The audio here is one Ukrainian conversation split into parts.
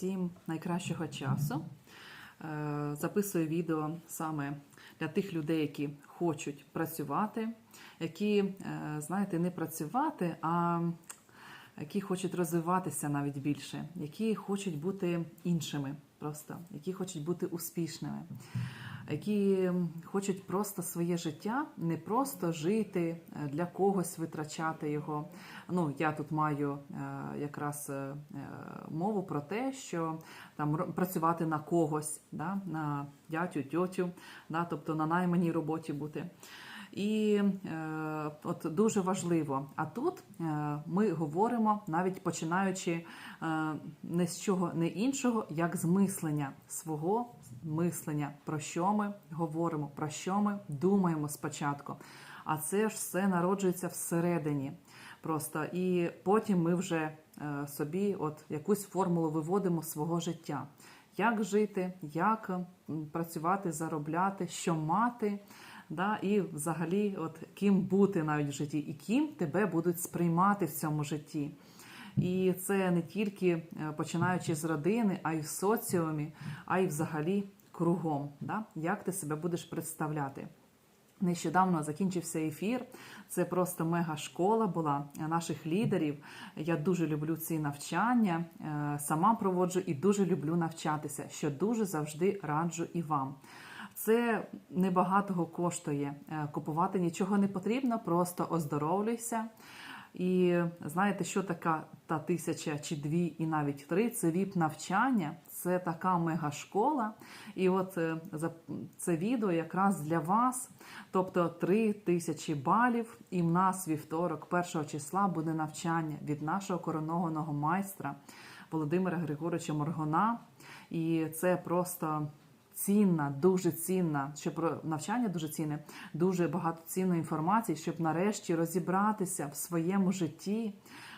всім найкращого часу. Е, Записую відео саме для тих людей, які хочуть працювати, які, е, знаєте, не працювати, а які хочуть розвиватися навіть більше, які хочуть бути іншими, просто які хочуть бути успішними, які хочуть просто своє життя не просто жити е, для когось витрачати його. Ну я тут маю е, якраз е, мову про те, що там працювати на когось, да, на дятю, тьотю, да, тобто на найманій роботі бути. І е, от дуже важливо. А тут е, ми говоримо, навіть починаючи е, не з чого не іншого, як з мислення свого мислення, про що ми говоримо, про що ми думаємо спочатку. А це ж все народжується всередині. Просто і потім ми вже е, собі от якусь формулу виводимо свого життя. Як жити, як працювати, заробляти, що мати, да, і взагалі, от ким бути навіть в житті, і ким тебе будуть сприймати в цьому житті. І це не тільки е, починаючи з родини, а й в соціумі, а й взагалі кругом. Да? Як ти себе будеш представляти? Нещодавно закінчився ефір. Це просто мега школа була наших лідерів. Я дуже люблю ці навчання, е, сама проводжу і дуже люблю навчатися, що дуже завжди раджу і вам. Це небагатого коштує. Е, Купувати нічого не потрібно, просто оздоровлюйся. І знаєте, що така та тисяча чи дві, і навіть три це віп навчання, це така мегашкола. І от е, це відео якраз для вас. Тобто три тисячі балів, і в нас вівторок, 1 числа, буде навчання від нашого коронованого майстра Володимира Григоровича Моргона. І це просто цінна, дуже цінна, що про навчання дуже цінне, дуже багато цінної інформації, щоб нарешті розібратися в своєму житті,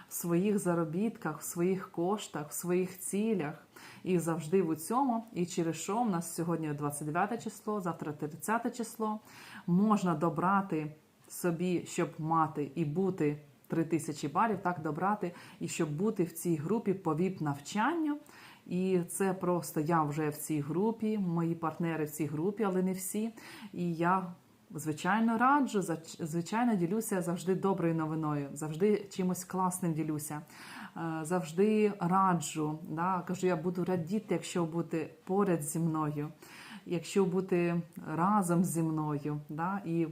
в своїх заробітках, в своїх коштах, в своїх цілях. І завжди в цьому. І через що в нас сьогодні 29 число, завтра 30 число. Можна добрати собі, щоб мати і бути 3000 балів, так добрати, і щоб бути в цій групі по ВІП навчанню. І це просто я вже в цій групі, мої партнери в цій групі, але не всі. І я, звичайно, раджу, звичайно, ділюся завжди доброю новиною, завжди чимось класним ділюся. Е, Завжди раджу. Да? Кажу, я буду радіти, якщо бути поряд зі мною, якщо бути разом зі мною. Да? І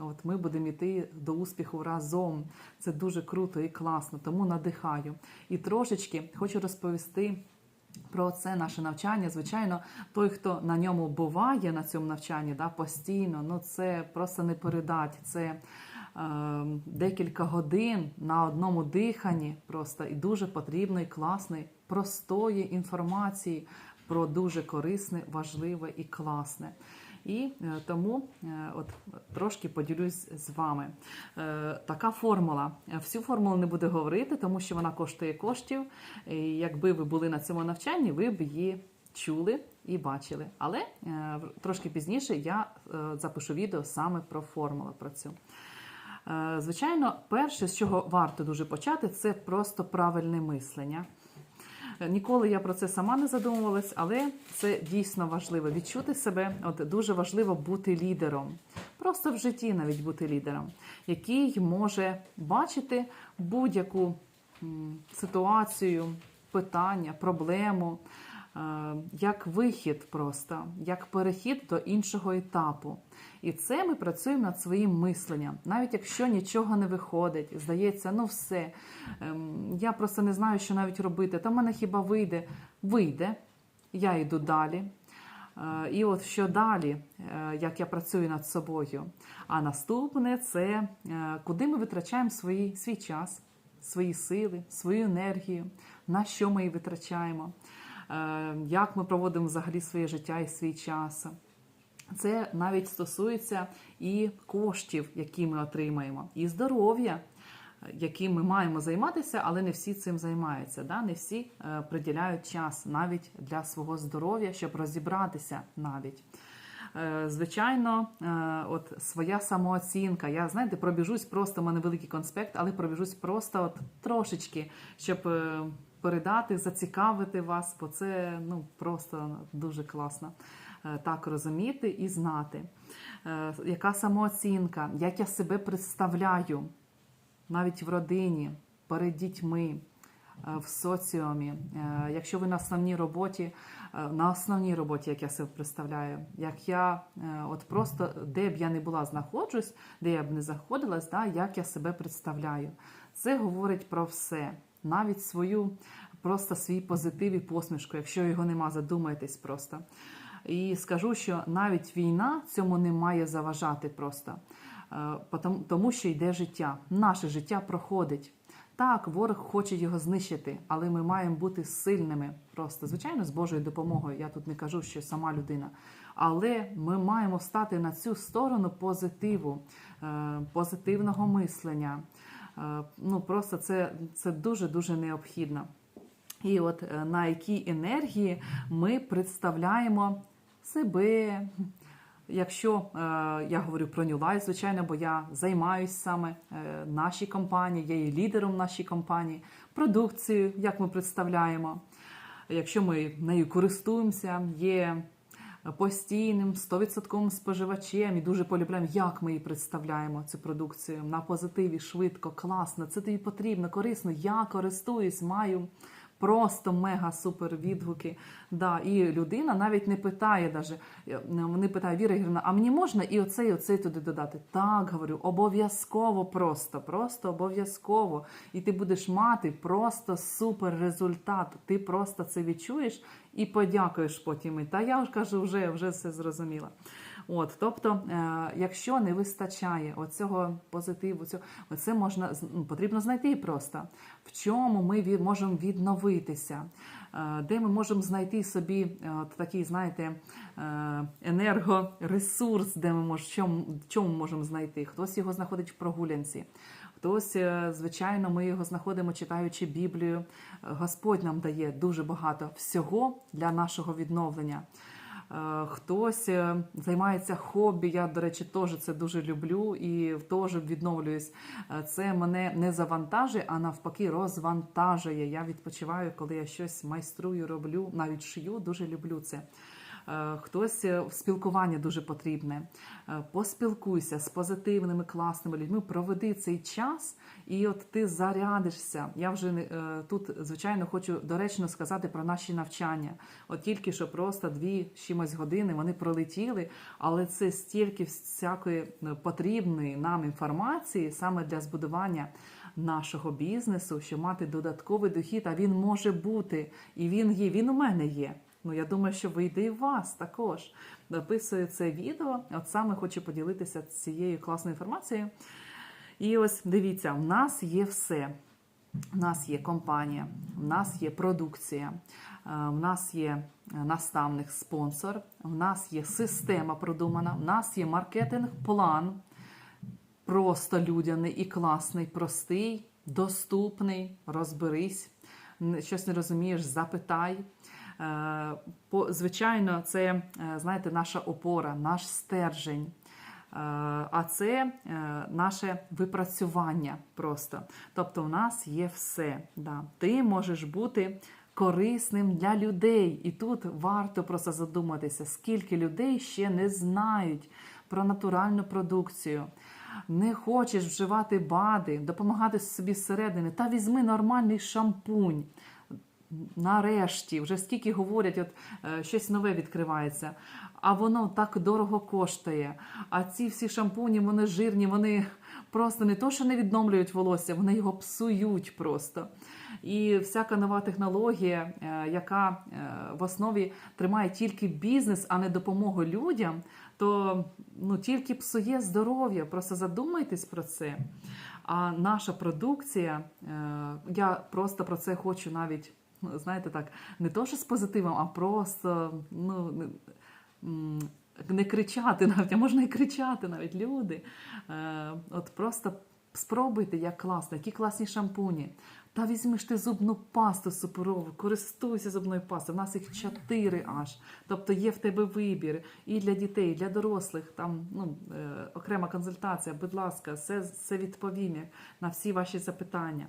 От ми будемо йти до успіху разом. Це дуже круто і класно, тому надихаю. І трошечки хочу розповісти про це наше навчання. Звичайно, той, хто на ньому буває на цьому навчанні, да, постійно, ну це просто не передать. Це е, декілька годин на одному диханні, просто і дуже потрібної, класної, простої інформації про дуже корисне, важливе і класне. І е, тому е, от трошки поділюсь з вами. Е, Така формула. Всю формулу не буду говорити, тому що вона коштує коштів. І якби ви були на цьому навчанні, ви б її чули і бачили. Але трошки пізніше я запишу відео саме про формулу про цю. Звичайно, перше, з чого варто дуже почати, це просто правильне мислення. Ніколи я про це сама не задумувалась, але це дійсно важливо. Відчути себе, от дуже важливо бути лідером. Просто в житті навіть бути лідером, який може бачити будь-яку ситуацію, питання, проблему, як вихід просто, як перехід до іншого етапу. І це ми працюємо над своїм мисленням. Навіть якщо нічого не виходить, здається, ну все, ем, я просто не знаю, що навіть робити. Та в мене хіба вийде? Вийде, я йду далі. Е, І от що далі, е, як я працюю над собою. А наступне це е, куди ми витрачаємо свої, свій час, свої сили, свою енергію, на що ми її витрачаємо, е, як ми проводимо взагалі своє життя і свій час. Це навіть стосується і коштів, які ми отримаємо, і здоров'я, яким ми маємо займатися, але не всі цим займаються. Да? Не всі е, приділяють час навіть для свого здоров'я, щоб розібратися навіть. Е, Звичайно, е, от своя самооцінка. Я знаєте, пробіжусь просто, у мене великий конспект, але пробіжусь просто от трошечки, щоб е, передати, зацікавити вас, бо це ну просто дуже класно е, так розуміти і знати, Е, яка самооцінка, як я себе представляю навіть в родині, перед дітьми, е, в соціумі. Якщо ви на основній роботі, на основній роботі, як я себе представляю, як я от просто де б я не була, знаходжусь, де я б не знаходилась, да, як я себе представляю. Це говорить про все, навіть свою, просто свій позитив і посмішку. Якщо його нема, задумайтесь просто. І скажу, що навіть війна цьому не має заважати просто, Е, тому що йде життя. Наше життя проходить. Так, ворог хоче його знищити, але ми маємо бути сильними. Просто звичайно, з Божою допомогою. Я тут не кажу, що сама людина. Але ми маємо стати на цю сторону позитиву, е, позитивного мислення. Е, Ну просто це, це дуже дуже необхідно. І от е, на якій енергії ми представляємо себе. Якщо е, я говорю про New звичайно, бо я займаюся саме нашій компанії, я є лідером нашій компанії, продукцією, як ми представляємо. Якщо ми нею користуємося, є постійним 100% споживачем і дуже полюбляємо, як ми її представляємо цю продукцію на позитиві, швидко, класно. Це тобі потрібно, корисно. Я користуюсь, маю просто мега супер відгуки. Да, і людина навіть не питає, даже, е, не питає Віра Ігорівна, а мені можна і оцей, і оцей туди додати? Так, говорю, обов'язково просто, просто обов'язково. І ти будеш мати просто супер результат. Ти просто це відчуєш і подякуєш потім. Та я кажу, вже, вже все зрозуміла. От, тобто, е, якщо не вистачає оцього позитиву, цього, це можна ну, потрібно знайти просто, в чому ми можемо відновитися, е, де ми можемо знайти собі е, от такий, знаєте, енергоресурс, де ми мож, чому, чому можемо знайти. Хтось його знаходить в прогулянці. Хтось, звичайно, ми його знаходимо, читаючи Біблію. Господь нам дає дуже багато всього для нашого відновлення. Е, Хтось е, займається хобі. Я, до речі, теж це дуже люблю і теж відновлююсь. Е, Це мене не завантажує, а навпаки, розвантажує. Я відпочиваю, коли я щось майструю, роблю, навіть шию, дуже люблю це. Е, Хтось е, спілкування дуже потрібне. Е, Поспілкуйся з позитивними, класними людьми, проведи цей час, і от ти зарядишся. Я вже тут, звичайно, хочу доречно сказати про наші навчання. От тільки що просто дві чимось години вони пролетіли, але це стільки всякої потрібної нам інформації саме для збудування нашого бізнесу, що мати додатковий дохід, а він може бути, і він є. Він у мене є. Ну, я думаю, що вийде і вас також. Записую це відео. От саме хочу поділитися цією класною інформацією. І ось дивіться, в нас є все. У нас є компанія, в нас є продукція, е, в нас є наставник, спонсор, в нас є система продумана, в нас є маркетинг-план, просто людяний і класний, простий, доступний. Розберись, щось не розумієш, запитай. Е, Звичайно, це е, знаєте, наша опора, наш стержень. Е, А це наше випрацювання просто. Тобто, в нас є все. Да. Ти можеш бути корисним для людей. І тут варто просто задуматися, скільки людей ще не знають про натуральну продукцію. Не хочеш вживати БАДи, допомагати собі зсередини, та візьми нормальний шампунь. Нарешті, вже скільки говорять, от е, щось нове відкривається, а воно так дорого коштує. А ці всі шампуні, вони жирні, вони просто не то, що не відновлюють волосся, вони його псують просто. І всяка нова технологія, е, яка е, в основі тримає тільки бізнес, а не допомогу людям, то ну, тільки псує здоров'я. Просто задумайтесь про це. А наша продукція, я просто про це хочу навіть, знаєте так, не то, що з позитивом, а просто ну, не- кричати навіть, а можна і кричати навіть люди. Е, От просто спробуйте, як класно, які класні шампуні. Та візьми ж ти зубну пасту суперову, користуйся зубною пастою. У нас їх чотири аж. Тобто є в тебе вибір і для дітей, і для дорослих. Там ну, е, окрема консультація. Будь ласка, все, все відповім на всі ваші запитання.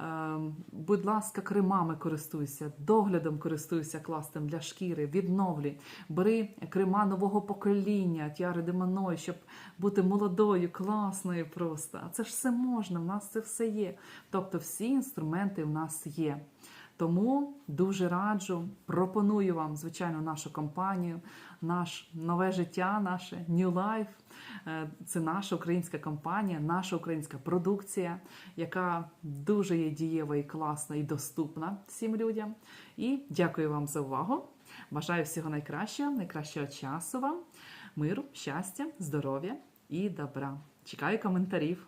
Е, Будь ласка, кремами користуйся, доглядом користуйся класним для шкіри, відновлюй. Бери крема нового покоління, Тіари демоної, щоб бути молодою, класною просто. А це ж все можна, в нас це все є. Тобто всі інструменти в нас є. Тому дуже раджу, пропоную вам, звичайно, нашу компанію, наш нове життя, наше New Life. Е, Це наша українська компанія, наша українська продукція, яка дуже є дієва і класна і доступна всім людям. І дякую вам за увагу. Бажаю всього найкращого, найкращого часу вам, миру, щастя, здоров'я і добра. Чекаю коментарів.